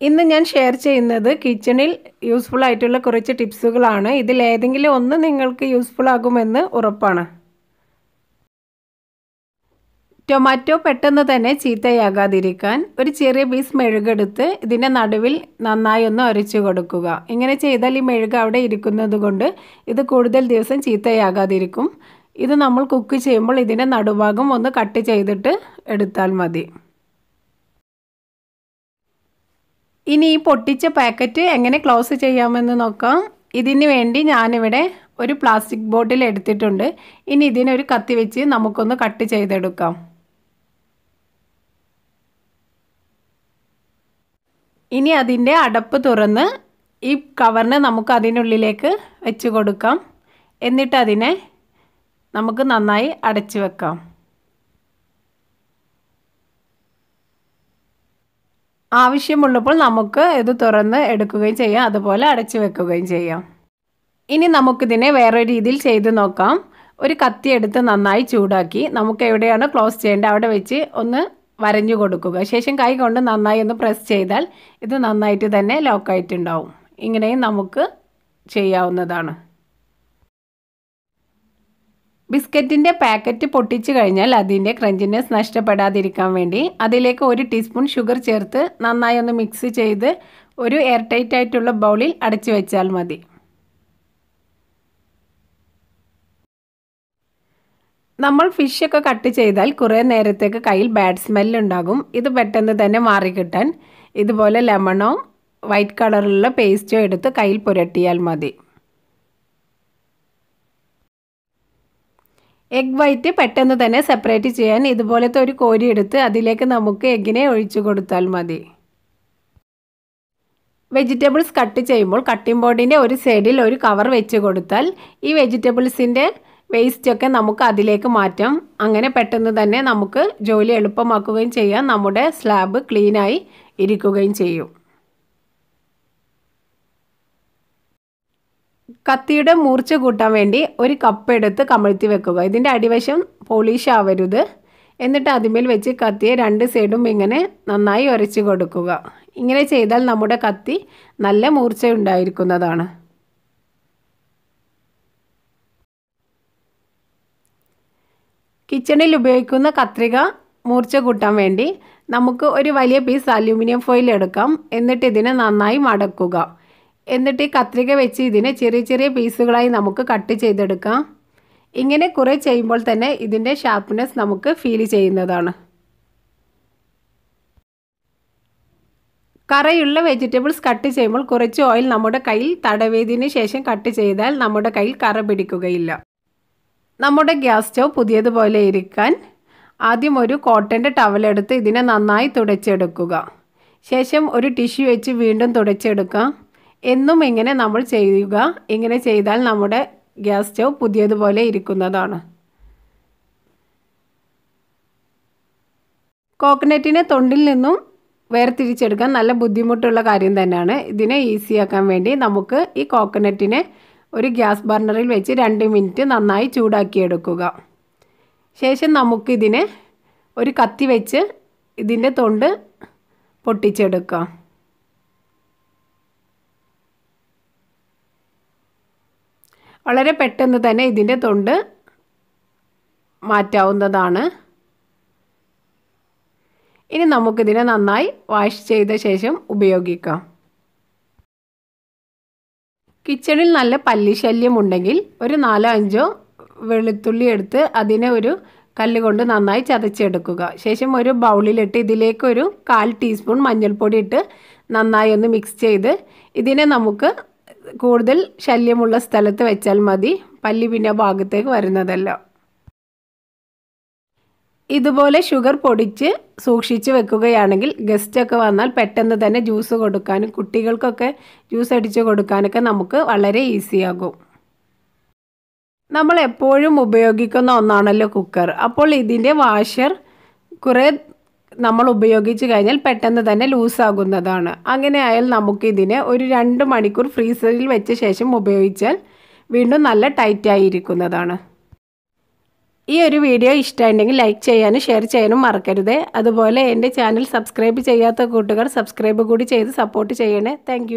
ഇന്ന് ഞാൻ ഷെയർ ചെയ്യുന്നത് കിച്ചണിൽ യൂസ്ഫുൾ ആയിട്ടുള്ള കുറച്ച് ടിപ്സുകളാണ് ഇതിൽ ഏതെങ്കിലും ഒന്ന് നിങ്ങൾക്ക് യൂസ്ഫുൾ ആകുമെന്ന് ഉറപ്പാണ്. ടൊമാറ്റോ പെട്ടെന്ന് തന്നെ ചീത്തയാകാതിരിക്കാൻ ഒരു ചെറിയ പീസ് മെഴുകെടുത്ത് ഇതിന്റെ നടുവിൽ നന്നായി ഒന്ന് ഒരച്ചു കൊടുക്കുക. ഇങ്ങനെ ചെയ്താൽ ഈ മെഴുക അവിടെ ഇരിക്കുന്നത് കൊണ്ട് ഇത് കൂടുതൽ ദിവസം ചീത്തയാകാതിരിക്കും. ഇത് നമ്മൾ കുക്ക് ചെയ്യുമ്പോൾ ഇതിന്റെ നടുഭാഗം ഒന്ന് കട്ട് ചെയ്തിട്ട് എടുത്താൽ മതി. ഇനി ഈ പൊട്ടിച്ച പാക്കറ്റ് എങ്ങനെ ക്ലോസ് ചെയ്യാമെന്ന് നോക്കാം. ഇതിന് വേണ്ടി ഞാനിവിടെ ഒരു പ്ലാസ്റ്റിക് ബോട്ടിൽ എടുത്തിട്ടുണ്ട്. ഇനി ഇതിനൊരു കത്തി വെച്ച് നമുക്കൊന്ന് കട്ട് ചെയ്തെടുക്കാം. ഇനി അതിന്റെ അടപ്പ് തുറന്ന് ഈ കവറിനെ നമുക്ക് അതിനുള്ളിലേക്ക് വെച്ച് കൊടുക്കാം. എന്നിട്ട് അതിനെ നമുക്ക് നന്നായി അടച്ചു വെക്കാം. ആവശ്യമുള്ളപ്പോൾ നമുക്ക് ഇത് തുറന്ന് എടുക്കുകയും ചെയ്യാം അതുപോലെ അടച്ചു വെക്കുകയും ചെയ്യാം. ഇനി നമുക്കിതിനെ വേറെ രീതിയിൽ ചെയ്ത് നോക്കാം. ഒരു കത്തി എടുത്ത് നന്നായി ചൂടാക്കി നമുക്ക് എവിടെയാണ് ക്ലോസ് ചെയ്യേണ്ടത്? അവിടെ വെച്ച് ഒന്ന് വരഞ്ഞു കൊടുക്കുക. ശേഷം കൈ കൊണ്ട് നന്നായി ഒന്ന് പ്രസ് ചെയ്താൽ ഇത് നന്നായിട്ട് തന്നെ ലോക്കായിട്ടുണ്ടാവും. ഇങ്ങനെയും നമുക്ക് ചെയ്യാവുന്നതാണ്. ബിസ്ക്കറ്റിന്റെ പാക്കറ്റ് പൊട്ടിച്ചു കഴിഞ്ഞാൽ അതിന്റെ ക്രഞ്ചിനെസ് നഷ്ടപ്പെടാതിരിക്കാൻ വേണ്ടി അതിലേക്ക് ഒരു ടീസ്പൂൺ ഷുഗർ ചേർത്ത് നന്നായി ഒന്ന് മിക്സ് ചെയ്ത് ഒരു എയർ ടൈറ്റ് ആയിട്ടുള്ള ബൗളിൽ അടച്ചു വെച്ചാൽ മതി. നമ്മൾ ഫിഷൊക്കെ കട്ട് ചെയ്താൽ കുറേ നേരത്തേക്ക് കയ്യിൽ ബാഡ് സ്മെല്ലുണ്ടാകും ഇത് പെട്ടെന്ന് തന്നെ മാറിക്കിട്ടാൻ. ഇതുപോലെ ലെമണോ വൈറ്റ് കളറിലുള്ള പേസ്റ്റോ എടുത്ത് കയ്യിൽ പുരട്ടിയാൽ മതി. എഗ് വൈറ്റ് പെട്ടെന്ന് തന്നെ സെപ്പറേറ്റ് ചെയ്യാൻ ഇതുപോലത്തെ ഒരു കോരി എടുത്ത് അതിലേക്ക് നമുക്ക് എഗ്ഗിനെ ഒഴിച്ചു കൊടുത്താൽ മതി. വെജിറ്റബിൾസ് കട്ട് ചെയ്യുമ്പോൾ കട്ടിംഗ് ബോർഡിന്റെ ഒരു സൈഡിൽ ഒരു കവർ വെച്ച് കൊടുത്താൽ ഈ വെജിറ്റബിൾസിന്റെ വേസ്റ്റൊക്കെ നമുക്ക് അതിലേക്ക് മാറ്റാം. അങ്ങനെ പെട്ടെന്ന് തന്നെ നമുക്ക് ജോലി എളുപ്പമാക്കുകയും ചെയ്യാം. നമ്മുടെ സ്ലാബ് ക്ലീനായി ഇരിക്കുകയും ചെയ്യും. കത്തിയുടെ മൂർച്ച കൂട്ടാൻ വേണ്ടി ഒരു കപ്പ് എടുത്ത് കമഴ്ത്തി വെക്കുക. ഇതിന്റെ അടിവശം പോളിഷ് ആവരുത്. എന്നിട്ട് അതിമേൽ വെച്ച് കത്തിയെ രണ്ട് സൈഡും ഇങ്ങനെ നന്നായി ഉരച്ച് കൊടുക്കുക. ഇങ്ങനെ ചെയ്താൽ നമ്മുടെ കത്തി നല്ല മൂർച്ച ഉണ്ടായിരിക്കുന്നതാണ് കിച്ചണിൽ ഉപയോഗിക്കുന്ന കത്രിക മൂർച്ച കൂട്ടാൻ വേണ്ടി നമുക്ക് ഒരു വലിയ പീസ് അലൂമിനിയം ഫോയിൽ എടുക്കാം. എന്നിട്ട് ഇതിനെ നന്നായി മടക്കുക. എന്നിട്ട് ഈ കത്രിക വെച്ച് ഇതിനെ ചെറിയ ചെറിയ പീസുകളായി നമുക്ക് കട്ട് ചെയ്തെടുക്കാം. ഇങ്ങനെ കുറേ ചെയ്യുമ്പോൾ തന്നെ ഇതിന്റെ ഷാർപ്പ്നെസ് നമുക്ക് ഫീൽ ചെയ്യുന്നതാണ്. കറയുള്ള വെജിറ്റബിൾസ് കട്ട് ചെയ്യുമ്പോൾ കുറച്ച് ഓയിൽ നമ്മുടെ കയ്യിൽ തടവേതിന് ശേഷം കട്ട് ചെയ്താൽ നമ്മുടെ കയ്യിൽ കറ പിടിക്കുകയില്ല. നമ്മുടെ ഗ്യാസ് സ്റ്റവ് പുതിയതുപോലെ ഇരിക്കാൻ ആദ്യം ഒരു കോട്ടന്റെ ടവലെടുത്ത് ഇതിനെ നന്നായി തുടച്ചെടുക്കുക. ശേഷം ഒരു ടിഷ്യൂ വെച്ച് വീണ്ടും തുടച്ചെടുക്കാം. എന്നും ഇങ്ങനെ നമ്മൾ ചെയ്യുക ഇങ്ങനെ ചെയ്താൽ നമ്മുടെ ഗ്യാസ് സ്റ്റവ് പുതിയതുപോലെ ഇരിക്കുന്നതാണ്. കോക്കനറ്റിനെ തൊണ്ടിൽ നിന്നും വേർതിരിച്ചെടുക്കാൻ നല്ല ബുദ്ധിമുട്ടുള്ള കാര്യം തന്നെയാണ്. ഇതിനെ ഈസിയാക്കാൻ വേണ്ടി നമുക്ക് ഈ കോക്കനറ്റിനെ ഒരു ഗ്യാസ് ബർണറിൽ വെച്ച് രണ്ട് മിനിറ്റ് നന്നായി ചൂടാക്കിയെടുക്കുക. ശേഷം നമുക്കിതിനെ ഒരു കത്തി വെച്ച് ഇതിന്റെ തൊണ്ട് പൊട്ടിച്ചെടുക്കാം. വളരെ പെട്ടെന്ന് തന്നെ ഇതിന്റെ തൊണ്ട് മാറ്റാവുന്നതാണ്. ഇനി നമുക്കിതിനെ നന്നായി വാഷ് ചെയ്ത ശേഷം ഉപയോഗിക്കാം. കിച്ചണിൽ നല്ല പല്ലിശല്യം ഉണ്ടെങ്കിൽ ഒരു നാലോ അഞ്ചോ വെളുത്തുള്ളി എടുത്ത് അതിനെ ഒരു കല്ലുകൊണ്ട് നന്നായി ചതച്ചെടുക്കുക. ശേഷം ഒരു ബൗളിലിട്ട് ഇതിലേക്ക് ഒരു കാൽ ടീസ്പൂൺ മഞ്ഞൾപ്പൊടി ഇട്ട് നന്നായി ഒന്ന് മിക്സ് ചെയ്ത് ഇതിനെ നമുക്ക് കൂടുതൽ ശല്യമുള്ള സ്ഥലത്ത് വെച്ചാൽ മതി. പല്ലി പിന്നെ ഭാഗത്തേക്ക് വരുന്നതല്ല. ഇതുപോലെ ഷുഗർ പൊടിച്ച് സൂക്ഷിച്ച് വെക്കുകയാണെങ്കിൽ ഗസ്റ്റൊക്കെ വന്നാൽ പെട്ടെന്ന് തന്നെ ജ്യൂസ് കൊടുക്കാനും കുട്ടികൾക്കൊക്കെ ജ്യൂസ് അടിച്ച് കൊടുക്കാനൊക്കെ നമുക്ക് വളരെ ഈസിയാകും. നമ്മൾ എപ്പോഴും ഉപയോഗിക്കുന്ന ഒന്നാണല്ലോ കുക്കർ. അപ്പോൾ ഇതിന്റെ വാഷർ കുറേ നമ്മൾ ഉപയോഗിച്ച് കഴിഞ്ഞാൽ പെട്ടെന്ന് തന്നെ ലൂസാകുന്നതാണ്. അങ്ങനെ ആയാൽ നമുക്കിതിനെ ഒരു രണ്ട് മണിക്കൂർ ഫ്രീസറിൽ വെച്ച ശേഷം ഉപയോഗിച്ചാൽ വീണ്ടും നല്ല ടൈറ്റായിരിക്കുന്നതാണ്. ഈ ഒരു വീഡിയോ ഇഷ്ടമുണ്ടെങ്കിൽ ലൈക്ക് ചെയ്യാനും ഷെയർ ചെയ്യാനും മറക്കരുത്. അതുപോലെ എന്റെ ചാനൽ സബ്സ്ക്രൈബ് ചെയ്യാത്ത കൂട്ടുകാർ സബ്സ്ക്രൈബ് കൂടി ചെയ്ത് സപ്പോർട്ട് ചെയ്യണേ. താങ്ക്